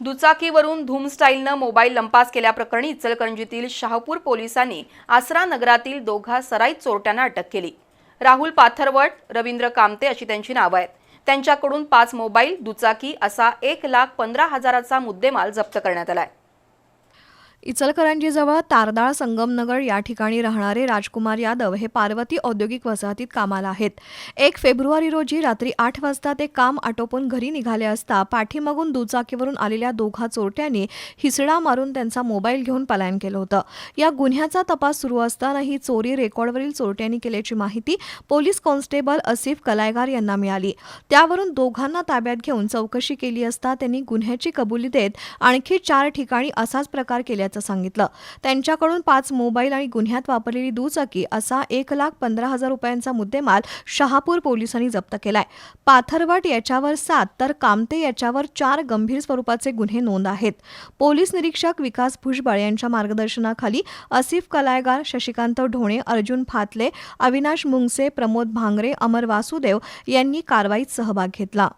दुचाकीवरून धूम स्टाईलनं मोबाईल लंपास केल्याप्रकरणी इचलकरंजीतील शहापूर पोलिसांनी आसरा नगरातील दोघा सराईत चोरट्यांना अटक केली. राहुल पाथरवट रवींद्र कामते अशी त्यांची नावं आहेत. त्यांच्याकडून पाच मोबाईल दुचाकी असा एक लाख पंधरा हजाराचा मुद्देमाल जप्त करण्यात आला आहे इचलकरंजीजवळ तारदाळ संगमनगर या ठिकाणी राहणारे राजकुमार यादव हे पार्वती औद्योगिक वसाहतीत कामाला आहेत. एक फेब्रुवारी रोजी रात्री आठ वाजता ते काम आटोपून घरी निघाले असता पाठीमागून दुचाकीवरून आलेल्या दोघा चोरट्यांनी हिसडा मारून त्यांचा मोबाईल घेऊन पलायन केलं होतं. या गुन्ह्याचा तपास सुरू असताना ही चोरी रेकॉर्डवरील चोरट्यांनी केल्याची माहिती पोलीस कॉन्स्टेबल असिफ कलायगार यांना मिळाली. त्यावरून दोघांना ताब्यात घेऊन चौकशी केली असता त्यांनी गुन्ह्याची कबुली देत आणखी चार ठिकाणी असाच प्रकार केल्याचं सांगितलं. त्यांच्याकडून पाच मोबाईल आणि गुन्ह्यात वापरलेली दुचाकी असा एक लाख पंधरा हजार रुपयांचा मुद्देमाल शहापूर पोलिसांनी जप्त केलाय. पाथरवट याच्यावर सात तर कामते याच्यावर चार गंभीर स्वरूपाचे गुन्हे नोंद आहेत. पोलीस निरीक्षक विकास भुजबळ यांच्या मार्गदर्शनाखाली असिफ कलायगार शशिकांत ढोणे अर्जुन फातले अविनाश मुंगसे प्रमोद भांगरे अमर वासुदेव यांनी कारवाईत सहभाग घेतला.